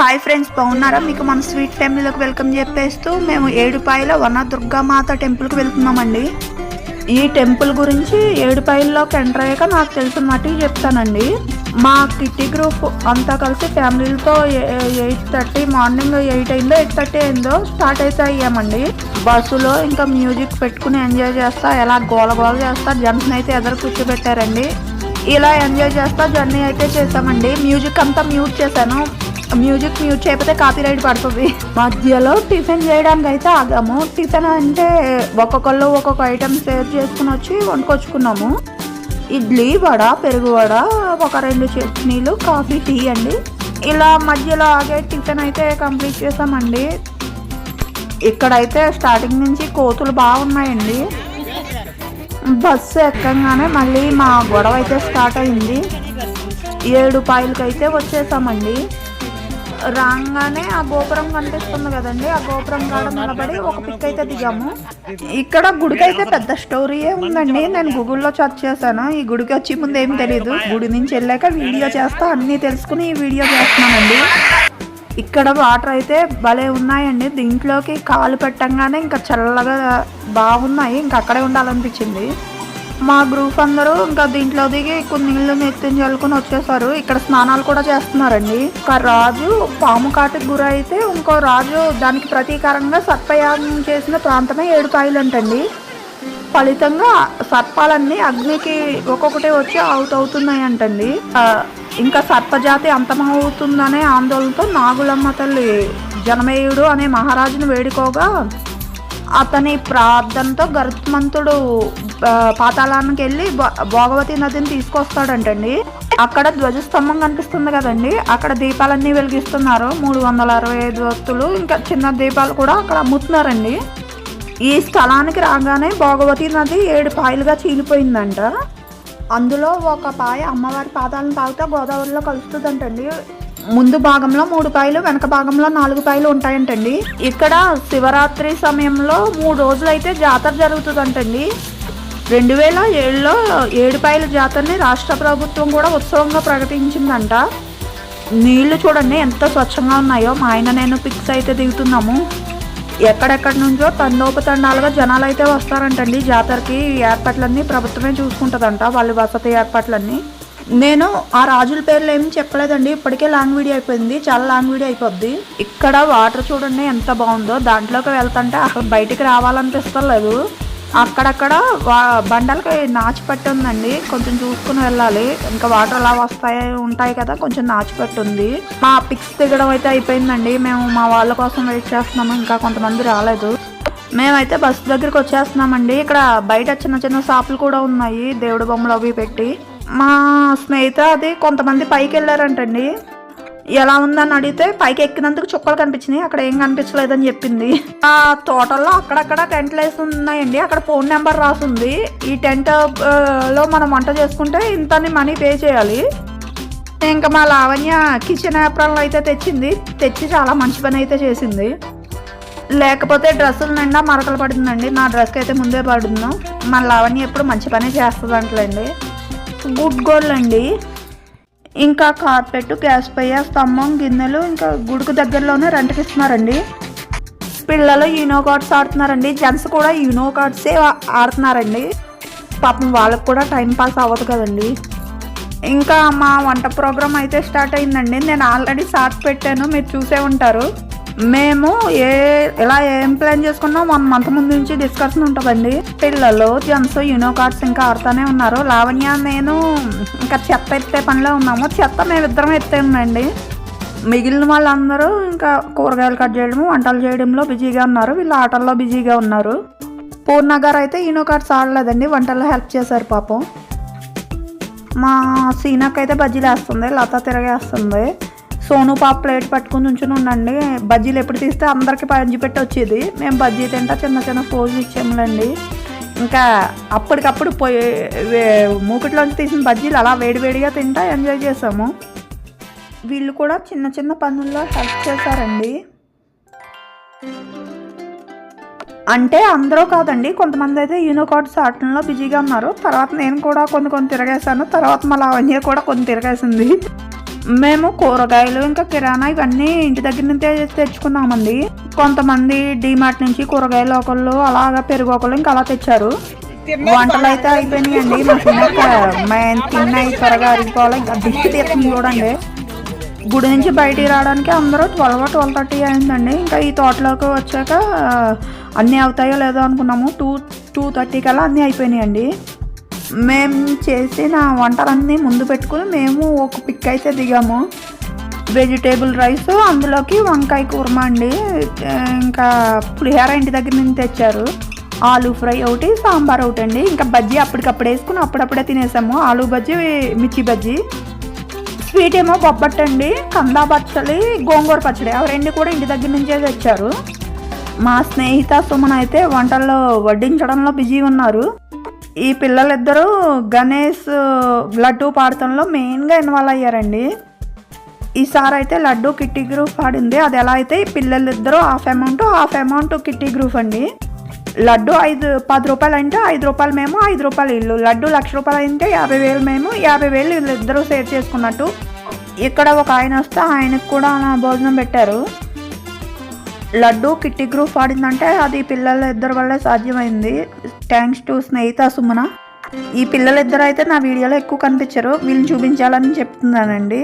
Hi friends బాగున్నారా? మీకు మన స్వీట్ ఫ్యామిలీలోకి వెల్కమ్ చెప్పేస్తూ మేము ఏడుపాయల వన దుర్గామాత టెంపుల్కి వెళ్తున్నామండి. ఈ టెంపుల్ గురించి ఏడుపాయల్లోకి ఎంటర్ అయ్యాక నాకు తెలిసిన మట్టి చెప్తానండి. మా కిట్టి గ్రూప్ అంతా కలిసి ఫ్యామిలీలతో ఎయిట్ థర్టీ మార్నింగ్ ఎయిట్ అయిందో ఎయిట్ థర్టీ అయిందో స్టార్ట్ అయితే అయ్యామండి. బస్సులో ఇంకా మ్యూజిక్ పెట్టుకుని ఎంజాయ్ చేస్తా ఎలా గోల గోల చేస్తా జంక్షన్ అయితే ఎదురు కూర్చోబెట్టారండి. ఇలా ఎంజాయ్ చేస్తా జర్నీ అయితే చేసామండి మ్యూజిక్ అంతా మ్యూట్ చేశాను. మ్యూజిక్ మ్యూట్ చేయకపోతే కాపీ రైట్ పడుతుంది. మధ్యలో టిఫిన్ చేయడానికి అయితే ఆగాము. టిఫిన్ అంటే ఒక్కొక్కళ్ళు ఒక్కొక్క ఐటమ్ షేర్ చేసుకుని వచ్చి వండుకొచ్చుకున్నాము. ఇడ్లీ వడ పెరుగు వడ ఒక రెండు చట్నీలు కాఫీ టీ అండి. ఇలా మధ్యలో ఆగే టిఫిన్ అయితే కంప్లీట్ చేసామండి. ఇక్కడైతే స్టార్టింగ్ నుంచి కోతులు బాగున్నాయండి. బస్సు ఎక్కగానే మళ్ళీ మా గొడవ అయితే స్టార్ట్ అయింది. ఏడు పాయలకైతే అయితే వచ్చేసామండి. రాగానే ఆ గోపురం కనిపిస్తుంది కదండి. ఆ గోపురం కాడ నిలబడి ఒక పిక్ అయితే దిగాము. ఇక్కడ గుడికి అయితే పెద్ద స్టోరీయే ఉందండి. నేను గూగుల్లో సెర్చ్ చేశాను. ఈ గుడికి వచ్చి ముందు ఏం తెలియదు గుడి నుంచి వెళ్ళాక వీడియో చేస్తా అన్నీ తెలుసుకుని ఈ వీడియో చేస్తున్నానండి. ఇక్కడ వాటర్ అయితే భలే ఉన్నాయండి. దీంట్లోకి కాలు పెట్టంగానే ఇంకా చల్లగా బాగున్నాయి. ఇంకా అక్కడే ఉండాలనిపించింది. మా గ్రూప్ అందరూ ఇంకా దీంట్లో దిగి కొన్ని నీళ్ళు నెత్తిని చల్లుకొని వచ్చేసారు. ఇక్కడ స్నానాలు కూడా చేస్తున్నారండి. ఒక రాజు పాము కాటికి గురైతే ఇంకో రాజు దానికి ప్రతీకారంగా సర్పయాగం చేసిన ప్రాంతమే ఏడుపాయలంటండి ఫలితంగా సర్పాలన్నీ అగ్నికి ఒక్కొక్కటి వచ్చి అవుట్ అవుతున్నాయి అంటండి ఇంకా సర్పజాతి అంతమవుతుందనే ఆందోళనతో నాగులమ్మ తల్లి జనమేయుడు అనే మహారాజును వేడుకోగా అతని ప్రార్థనతో గరుత్మంతుడు పాతాళానికి వెళ్ళి భోగవతి నదిని తీసుకొస్తాడంటండి. అక్కడ ధ్వజస్తంభం కనిపిస్తుంది కదండి. అక్కడ దీపాలన్నీ వెలిగిస్తున్నారు. మూడు వందల అరవై ఐదు వస్తువులు ఇంకా చిన్న దీపాలు కూడా అక్కడ అమ్ముతున్నారండి. ఈ స్థలానికి రాగానే భోగవతి నది ఏడు పాయలుగా చీలిపోయిందంట. అందులో ఒక పాయ అమ్మవారి పాదాలను తాగితే గోదావరిలో కలుస్తుందంటండి. ముందు భాగంలో మూడు కాయలు వెనక భాగంలో నాలుగు కాయలు ఉంటాయంటండి. ఇక్కడ శివరాత్రి సమయంలో మూడు రోజులు అయితే జాతర జరుగుతుందంటండి. రెండు వేల ఏడులో ఏడుపాయల జాతరని రాష్ట్ర ప్రభుత్వం కూడా ఉత్సవంగా ప్రకటించిందంట. నీళ్ళు చూడండి ఎంత స్వచ్ఛంగా ఉన్నాయో. మా ఆయన నేను పిక్స్ అయితే దిగుతున్నాము. ఎక్కడెక్కడి నుంచో తండోపతండాలుగా జనాలు అయితే వస్తారంటండి. జాతరకి ఏర్పాట్లన్నీ ప్రభుత్వమే చూసుకుంటుందంట. వాళ్ళ వసతి ఏర్పాట్లన్నీ. నేను ఆ రాజుల పేర్లు ఏమి చెప్పలేదండి. ఇప్పటికే లాంగ్ వీడియో అయిపోయింది. చాలా లాంగ్ వీడియో అయిపోద్ది. ఇక్కడ వాటర్ చూడండి ఎంత బాగుందో. దాంట్లోకి వెళ్తుంటే అసలు బయటికి రావాలనిపిస్తలేదు. అక్కడక్కడ వా- బండలకి నాచు పెట్టి ఉందండి. కొంచెం చూసుకుని వెళ్ళాలి. ఇంకా వాటర్ అలా వస్తాయి ఉంటాయి కదా కొంచెం నాచు పెట్టి ఉంది. మా పిక్స్ దిగడం అయితే అయిపోయిందండి. మేము మా వాళ్ళ కోసం వెయిట్ చేస్తున్నాము. ఇంకా కొంతమంది రాలేదు. మేమైతే బస్సు దగ్గరికి వచ్చేస్తున్నామండి. ఇక్కడ బయట చిన్న చిన్న షాపులు కూడా ఉన్నాయి. దేవుడి బొమ్మలు అవి పెట్టి. మా స్నేహిత అది కొంతమంది పైకి వెళ్ళారంటండి ఎలా ఉందని అడిగితే పైకి ఎక్కినందుకు చుక్కలు కనిపించినాయి అక్కడ ఏం కనిపించలేదని చెప్పింది. ఆ తోటల్లో అక్కడక్కడ టెంట్లు వేసి ఉన్నాయండి అక్కడ ఫోన్ నెంబర్ రాసింది. ఈ టెంట్లో మనం వంట చేసుకుంటే ఇంతని మనీ పే చేయాలి. ఇంకా మా లావణ్య కిచెన్ యాప్రాన్లు అయితే తెచ్చింది తెచ్చి చాలా మంచి పని అయితే చేసింది. లేకపోతే డ్రెస్సులు నిండా మరకలు పడుతుందండి నా డ్రెస్కి అయితే ముందే పడుతున్నాం. మా లావణ్య ఎప్పుడు మంచి పని చేస్తుంది అంటలేండి గుడ్ గోల్డ్ అండి. ఇంకా కార్పెట్ గ్యాస్ పొయ్య స్తంభం గిన్నెలు ఇంకా గుడికి దగ్గరలోనే రెంట్కి ఇస్తున్నారండి. పిల్లలు యూనో కార్డ్స్ ఆడుతున్నారండి. జెంట్స్ కూడా యూనో కార్డ్సే ఆడుతున్నారండి. పాపం వాళ్ళకు కూడా టైం పాస్ అవ్వదు కదండి. ఇంకా మా వంట ప్రోగ్రామ్ అయితే స్టార్ట్ అయిందండి. నేను ఆల్రెడీ షార్ట్ పెట్టాను. మీరు చూసే ఉంటారు. మేము ఏ ఎలా ఏం ప్లాన్ చేసుకున్నాం వన్ మంత్ ముందు నుంచి డిస్కషన్ ఉంటుందండి. పిల్లలు జెంట్స్ యూనో కార్డ్స్ ఇంకా ఆడుతూనే ఉన్నారు. లావణ్య నేను ఇంకా చెత్త ఎత్తే పనిలో ఉన్నాము. చెత్త మేమిద్దరం ఎత్తేనండి మిగిలిన వాళ్ళందరూ ఇంకా కూరగాయలు కట్ చేయడము వంటలు చేయడంలో బిజీగా ఉన్నారు. వీళ్ళు ఆటల్లో బిజీగా ఉన్నారు. పూర్ణ గారు అయితే ఈనో కార్డ్స్ ఆడలేదండి. వంటల్లో హెల్ప్ చేశారు పాపం. మా సీనాక్ అయితే బజ్జీలు వేస్తుంది లత తిరగేస్తుంది. సోను పాప ప్లేట్ పట్టుకుని ఉంచుని ఉండండి. బజ్జీలు ఎప్పుడు తీస్తే అందరికి పంచి పెట్టి వచ్చేది. మేము బజ్జీ తింటా చిన్న చిన్న ఫోజులు ఇచ్చాములండి. ఇంకా అప్పటికప్పుడు పోయి వే- మూకిట్లోంచి తీసిన బజ్జీలు అలా వేడివేడిగా తింటా ఎంజాయ్ చేసాము వీళ్ళు కూడా చిన్న చిన్న పనుల్లో హెల్ప్ చేశారండి. అంటే అందరూ కాదండి కొంతమంది అయితే యూనికార్డ్స్ ఆటంలో బిజీగా ఉన్నారు. తర్వాత నేను కూడా కొన్ని కొన్ని తిరగేశాను. తర్వాత మా లావణ్య కూడా కొన్ని తిరగేసింది. మేము కూరగాయలు ఇంకా కిరాణా ఇవన్నీ ఇంటి దగ్గర నుంచి తెచ్చుకున్నామండి. కొంతమంది డిమార్ట్ నుంచి కూరగాయలు ఒకళ్ళు అలాగా పెరుగు ఒకళ్ళు ఇంకా అలా తెచ్చారు. వంటలు అయితే అయిపోయినాయండి. మా మేము తిన్నాయి త్వరగా అరిగిపోవాలి. ఇంకా దిష్టి తీర్థం చూడండి. గుడి నుంచి బయటికి రావడానికి అందరూ ట్వెల్వ్ ట్వెల్వ్ థర్టీ అయిందండి. ఇంకా ఈ తోటలోకి వచ్చాక అన్నీ అవుతాయో లేదో అనుకున్నాము. టూ టూ థర్టీ కల్లా అన్నీ అయిపోయినాయండి. మేము చేసిన వంటలన్నీ ముందు పెట్టుకుని మేము ఒక పిక్ అయితే దిగాము. వెజిటేబుల్ రైస్ అందులోకి వంకాయ కూర్మ అండి. ఇంకా పులిహోర ఇంటి దగ్గర నుంచి తెచ్చారు. ఆలూ ఫ్రై ఒకటి సాంబార్ ఒకటి అండి. ఇంకా బజ్జీ అప్పటికప్పుడు వేసుకుని అప్పుడప్పుడే తినేసాము. ఆలూ బజ్జీ మిర్చి బజ్జీ. స్వీట్ ఏమో బొబ్బట్ అండి. కందా పచ్చడి గోంగూర పచ్చడి అవి రెండు కూడా ఇంటి దగ్గర నుంచే తెచ్చారు. మా స్నేహిత సుమన్ అయితే వంటల్లో వడ్డించడంలో బిజీ ఉన్నారు. ఈ పిల్లలిద్దరూ గణేష్ లడ్డు పాడటంలో మెయిన్గా ఇన్వాల్వ్ అయ్యారండి. ఈసారి అయితే లడ్డు కిట్టి గ్రూప్ పాడింది. అది ఎలా అయితే ఈ పిల్లలిద్దరూ half amount half amount kitty group అండి. లడ్డు ఐదు పది రూపాయలు అంటే ఐదు రూపాయలు మేము ఐదు రూపాయలు ఇల్లు. లడ్డు లక్ష రూపాయలు అయితే యాభై వేలు మేము యాభై వేలు వీళ్ళిద్దరూ షేర్ చేసుకున్నట్టు. ఇక్కడ ఒక ఆయన వస్తే ఆయనకు కూడా భోజనం పెట్టారు. లడ్డు కిట్టి గ్రూప్ ఆడిందంటే అది పిల్లల ఇద్దరు వల్లే సాధ్యమైంది. Thanks to Snehitha Sumana. ఈ పిల్లలిద్దరు అయితే నా వీడియోలో ఎక్కువ కనిపించరు. వీళ్ళని చూపించాలని చెప్తున్నానండి.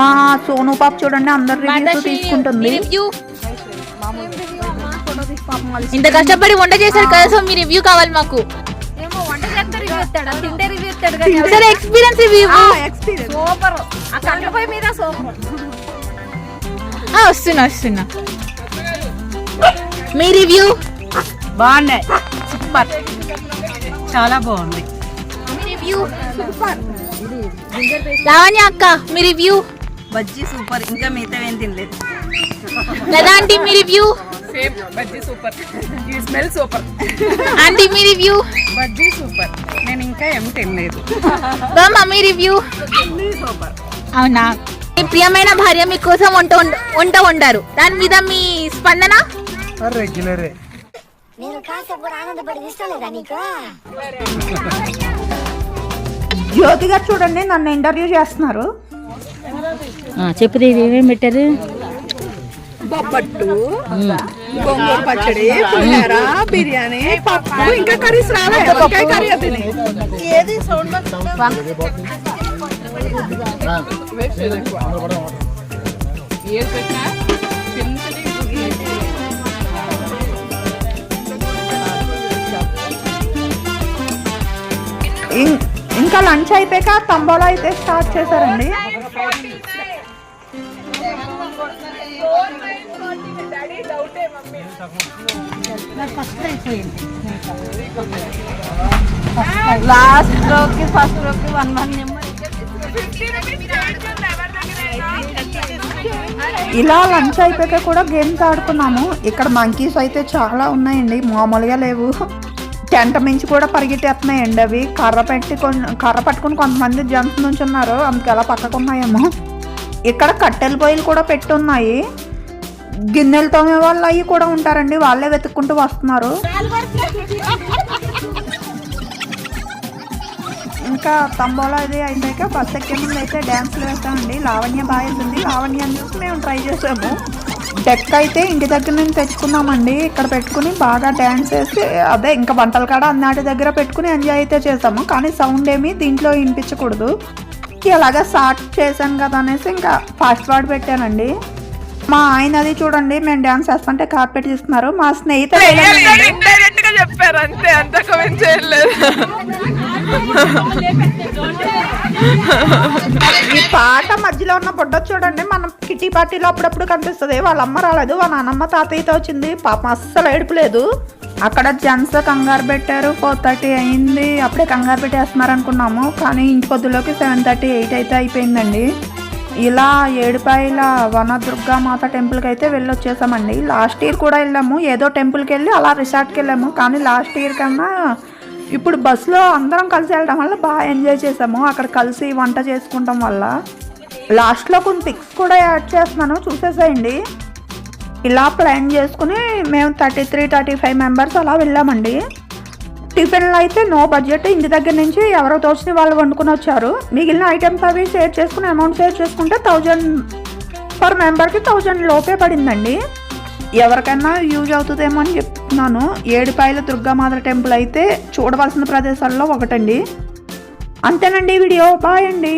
మా సోను పాప చూడండి అందరు రివ్యూస్ తీసుకుంటుంది. రివ్యూ ఇంత కష్టపడి వంట చేశారు కదా సో మీ రివ్యూ కావాలి మాకు. ఏమో వంట చేస్తే రివ్యూ ఇస్తాడా? తింటే రివ్యూ ఇస్తాడు సరే ఎక్స్పీరియన్స్ రివ్యూ సూపర్. ఆ కండపై మీద సూపర్. వస్తున్నా వస్తున్నా. మీ రివ్యూ? బాగున్నాయి. సూపర్. చాలా బాగుంది. మీ రివ్యూ? లావణ్య అక్క మీ రివ్యూ? బజ్జీ సూపర్. ఇంకా మిగతా ఏం తినలేదు. లదా ఆంటీ మీ రివ్యూ? Same bajji super. ఈ స్మెల్ సూపర్. ఆంటీ మీ రివ్యూ? బజ్జీ సూపర్. నేను ఇంకా ఏం తినలేదు. బామ్మ మీ రివ్యూ? సూపర్. అవునా? మీ ప్రియమైన భార్య మీకోసం వంట వంట వండారు. దాని మీద మీ స్పందన? రెగ్యులరే నేను కాసేపు కూడా ఆనందపడి ఇష్టం లేదా నీకు? జ్యోతి గారు చూడండి నన్ను ఇంటర్వ్యూ చేస్తున్నారు. చెప్పుది ఏమేమి పెట్టారు? బొబ్బట్టు గోంగూర పచ్చడి పులిహోర బిర్యానీ పప్పు ఇంకా కర్రీస్ రాలే వంకాయ కర్రీ అది ఏది? సౌండ్ ఇం- ఇంకా లంచ్ అయిపోయాక తంబోలా అయితే స్టార్ట్ చేశారండి. లాస్ట్ రోకి ఫస్ట్ రోకి వన్ వన్ నెంబర్ ఇలా లంచ్ అయిపోయాక కూడా గేమ్స్ ఆడుకున్నాము. ఇక్కడ మంకీస్ అయితే చాలా ఉన్నాయండి. మామూలుగా లేవు. టెంట మించి కూడా పరిగెట్టేస్తున్నాయండి అవి. కర్ర పెట్టి కొన్ని కర్ర పట్టుకుని కొంతమంది జంప్స్ నుంచి ఉన్నారు. అందుకు ఎలా పక్కకున్నాయేమో ఇక్కడ కట్టెల పొయ్యిలు కూడా పెట్టి ఉన్నాయి. గిన్నెలు తోమే వాళ్ళు అవి కూడా ఉంటారండి. వాళ్ళే వెతుక్కుంటూ వస్తున్నారు. ఇంకా తంబోలా అది అయిపోయాక బస్ ఎక్కే ముందు అయితే డ్యాన్స్లు వేస్తామండి లావణ్య బాగా వేసింది లావణ్య చూసి మేము ట్రై చేసాము. డెక్ అయితే ఇంటి దగ్గర నుంచి తెచ్చుకున్నామండి ఇక్కడ పెట్టుకుని బాగా డ్యాన్స్ వేసి అదే ఇంకా వంటల కాడ అన్నాటి దగ్గర పెట్టుకుని ఎంజాయ్ అయితే చేసాము కానీ సౌండ్ ఏమీ దీంట్లో వినిపించకూడదు. ఇలాగా స్టార్ట్ చేశాను కదా అనేసి ఇంకా ఫాస్ట్ వర్డ్ పెట్టానండి. మా ఆయన అది చూడండి మేము డ్యాన్స్ వేస్తుంటే కార్పెట్ తీస్తున్నారు. మా స్నేహితులు చెప్పారు అంతే. అంత కమెంట్ చేయలేదు. ఈ పాట మధ్యలో ఉన్న బుడ్డ చూడండి మనం కిట్టి పార్టీలో అప్పుడప్పుడు కనిపిస్తుంది. వాళ్ళ అమ్మ రాలేదు వాళ్ళ నాన్నమ్మ తాతయ్యతో వచ్చింది. పాపం అస్సలు ఏడుపులేదు అక్కడ జెంట్స్ కంగారు పెట్టారు ఫోర్ థర్టీ అయింది. అప్పుడే కంగారు పెట్టేస్తున్నారు అనుకున్నాము. కానీ ఇంటి పొద్దులోకి సెవెన్ థర్టీ ఎయిట్ అయితే అయిపోయిందండి. ఇలా ఏడుపాయల వనదుర్గా మాత టెంపుల్కి అయితే వెళ్ళొచ్చేసామండి. లాస్ట్ ఇయర్ కూడా వెళ్ళాము. ఏదో టెంపుల్కి వెళ్ళి అలా రిసార్ట్కి వెళ్ళాము. కానీ లాస్ట్ ఇయర్ కన్నా ఇప్పుడు బస్సులో అందరం కలిసి వెళ్ళడం వల్ల బాగా ఎంజాయ్ చేసాము. అక్కడ కలిసి వంట చేసుకుంటాం వల్ల. లాస్ట్లో కొన్ని పిక్స్ కూడా యాడ్ చేస్తున్నాను. చూసేసేయండి. ఇలా ప్లాన్ చేసుకుని మేము thirty three thirty five members అలా వెళ్ళామండి. టిఫిన్లు అయితే నో బడ్జెట్. ఇంటి దగ్గర నుంచి ఎవరో తోచిన వాళ్ళు వండుకొని వచ్చారు. మిగిలిన ఐటమ్స్ అవి షేర్ చేసుకుని అమౌంట్ షేర్ చేసుకుంటే థౌజండ్ పర్ మెంబర్కి థౌజండ్ లోపే పడిందండి. ఎవరికైనా యూజ్ అవుతుందేమో అని చెప్తున్నాను. ఏడుపాయల దుర్గామాత టెంపుల్ అయితే చూడవలసిన ప్రదేశాల్లో ఒకటండి. అంతేనండి వీడియో. బాయ్ అండి.